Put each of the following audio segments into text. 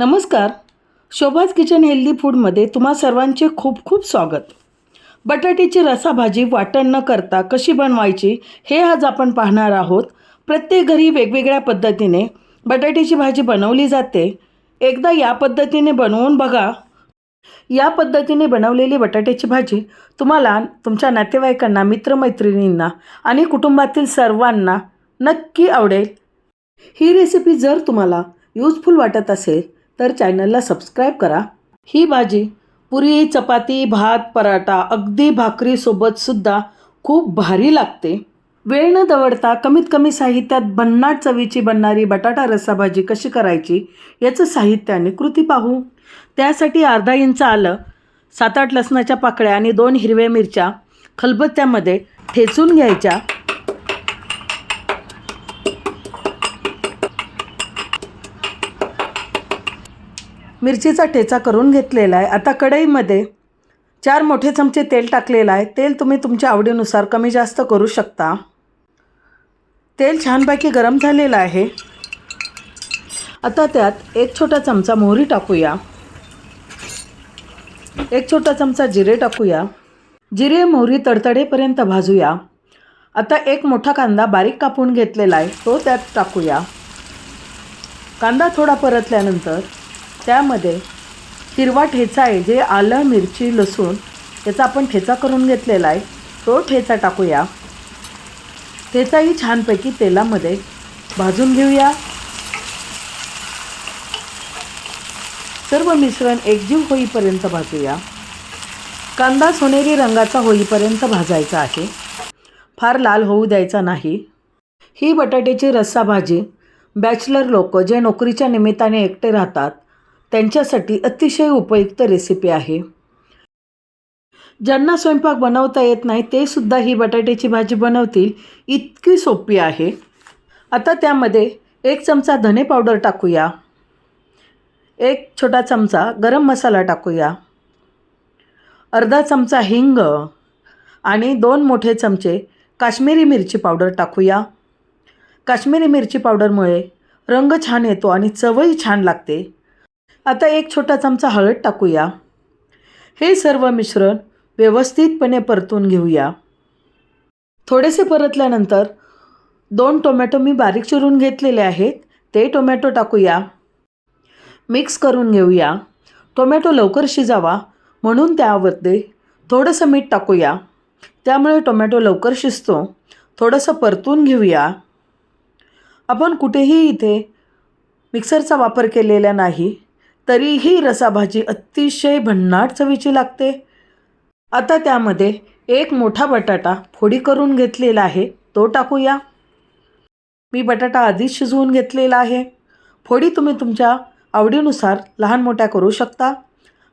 नमस्कार. शोभाज kitchen healthy फूडमध्ये तुम्हा सर्वांचे खूप खूप स्वागत. बटाट्याची रसाभाजी वाटण न करता कशी बनवायची हे आज आपण पाहणार आहोत. प्रत्येक घरी वेगवेगळ्या पद्धतीने बटाट्याची भाजी बनवली जाते. एकदा या पद्धतीने बनवून बघा. या पद्धतीने बनवलेली बटाट्याची भाजी तुम्हाला तुमच्या नातेवाईकांना मित्रमैत्रिणींना आणि कुटुंबातील सर्वांना नक्की आवडेल. ही रेसिपी जर तुम्हाला यूजफुल वाटत असेल तर चॅनलला सबस्क्राईब करा. ही भाजी पुरी चपाती भात पराठा अगदी भाकरीसोबतसुद्धा खूप भारी लागते. वेळ न दवडता कमीत कमी साहित्यात भन्नाट चवीची बनणारी बटाटा रस्सा भाजी कशी करायची याचं साहित्य आणि कृती पाहू. त्यासाठी अर्धा इंच आलं सात आठ लसणाच्या पाकळ्या आणि दोन हिरव्या मिरच्या खलबत्त्यामध्ये ठेचून घ्यायच्या. मिरचीचा ठेचा करून घेतलेला आहे. आता कढईमध्ये चार मोठे चमचे तेल टाकलेलं आहे. तेल तुम्ही तुमच्या आवडीनुसार कमी जास्त करू शकता. तेल छानपैकी गरम झालेलं आहे. आता त्यात एक छोटा चमचा मोहरी टाकूया. एक छोटा चमचा जिरे टाकूया. जिरे मोहरी तडतडेपर्यंत भाजूया. आता एक मोठा कांदा बारीक कापून घेतलेला आहे. तो त्यात टाकूया. कांदा थोडा परतल्यानंतर त्यामध्ये हिरवा ठेचा आहे जे आलं मिरची लसूण याचा आपण ठेचा करून घेतलेला आहे. तो ठेचा टाकूया. ठेचाही छानपैकी तेलामध्ये भाजून घेऊया. सर्व मिश्रण एकजीव होईपर्यंत भाजूया. कांदा सोनेरी रंगाचा होईपर्यंत भाजायचा आहे. फार लाल होऊ द्यायचा नाही. ही बटाट्याची रस्सा भाजी बॅचलर लोक जे नोकरीच्या निमित्ताने एकटे राहतात त्यांच्यासाठी अतिशय उपयुक्त रेसिपी आहे. ज्यांना स्वयंपाक बनवता येत नाही ते सुद्धा ही बटाट्याची भाजी बनवतील. इतकी सोपी आहे. आता त्यामध्ये एक चमचा धने पावडर टाकूया. एक छोटा चमचा गरम मसाला टाकूया. अर्धा चमचा हिंग आणि दोन मोठे चमचे काश्मीरी मिरची पावडर टाकूया. काश्मीरी मिरची पावडरमुळे रंग छान येतो आणि चवही छान लागते. आता एक छोटा चमचा हळद टाकूया. हे सर्व मिश्रण व्यवस्थितपणे परतून घेऊया. थोडेसे परतल्यानंतर दोन टोमॅटो मी बारीक चिरून घेतलेले आहेत ते टोमॅटो टाकूया. मिक्स करून घेऊया. टोमॅटो लवकर शिजावा म्हणून त्यावरती थोडंसं मीठ टाकूया. त्यामुळे टोमॅटो लवकर शिजतो. थोडंसं परतून घेऊया. आपण कुठेही इथे मिक्सरचा वापर केलेला नाही. तरीही रसाभाजी अतिशय भन्नाट चवीची लागते. आता त्यामध्ये एक मोठा बटाटा फोडी करून घेतलेला आहे तो टाकूया. मी बटाटा आधीच शिजवून घेतलेला आहे. फोडी तुम्ही तुमच्या आवडीनुसार लहान मोठ्या करू शकता.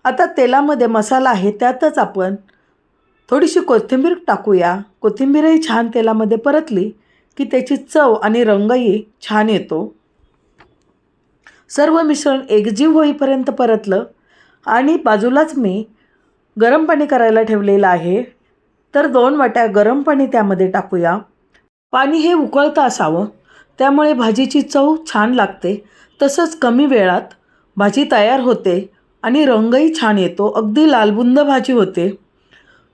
आता तेलामध्ये मसाला आहे त्यातच आपण थोडीशी कोथिंबीर टाकूया. कोथिंबीरही छान तेलामध्ये परतली की त्याची चव आणि रंगही छान येतो. सर्व मिश्रण एकजीव होईपर्यंत परतलं आणि बाजूलाच मी गरम पाणी करायला ठेवलेलं आहे. तर दोन वाट्या गरम पाणी त्यामध्ये टाकूया. पाणी हे उकळतं असावं त्यामुळे भाजीची चव छान लागते. तसंच कमी वेळात भाजी तयार होते आणि रंगही छान येतो. अगदी लालबुंद भाजी होते.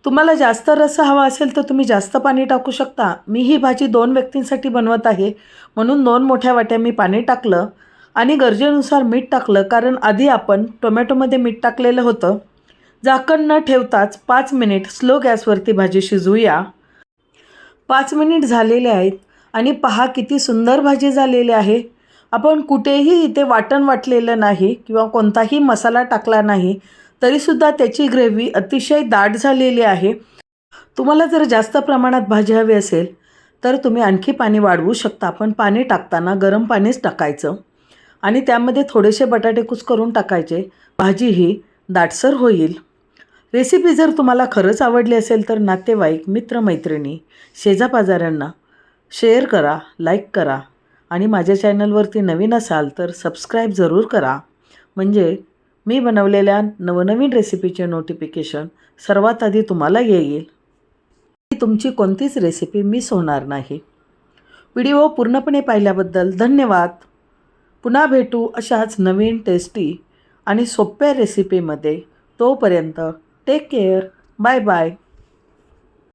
तुम्हाला जास्त रस हवा असेल तर तुम्ही जास्त पाणी टाकू शकता. मी ही भाजी दोन व्यक्तींसाठी बनवत आहे. म्हणून दोन मोठ्या वाट्या मी पाणी टाकलं. आणि गरजेनुसार मीठ टाकलं कारण आधी आपण टोमॅटोमध्ये मीठ टाकलेलं होतं. झाकण न ठेवताच पाच मिनिट स्लो गॅसवरती भाजी शिजवूया. पाच मिनिट झालेले आहेत आणि पहा किती सुंदर भाजी झालेली आहे. आपण कुठेही इथे वाटण वाटलेलं नाही किंवा कोणताही मसाला टाकला नाही तरीसुद्धा त्याची ग्रेव्ही अतिशय दाट झालेली आहे. तुम्हाला जर जास्त प्रमाणात भाजी हवी असेल तर तुम्ही आणखी पाणी वाढवू शकता. पण पाणी टाकताना गरम पाणीच टाकायचं. आणि त्यामध्ये थोडेसे बटाटे कुच करून टाकायचे. भाजी ही दाटसर होईल. रेसिपी जर तुम्हाला खरंच आवडली असेल तर नातेवाईक मित्रमैत्रिणी शेजापाजाऱ्यांना शेअर करा लाईक करा आणि माझ्या चॅनलवरती नवीन असाल तर सबस्क्राईब जरूर करा. म्हणजे मी बनवलेल्या नवनवीन रेसिपीचे नोटिफिकेशन सर्वात आधी तुम्हाला येईल. तुमची कोणतीच रेसिपी मिस होणार नाही. व्हिडिओ पूर्णपणे पाहिल्याबद्दल धन्यवाद. पुन्हा भेटू अशाच नवीन टेस्टी आणि सोप्या रेसिपीमध्ये तोपर्यंत टेक केअर बाय बाय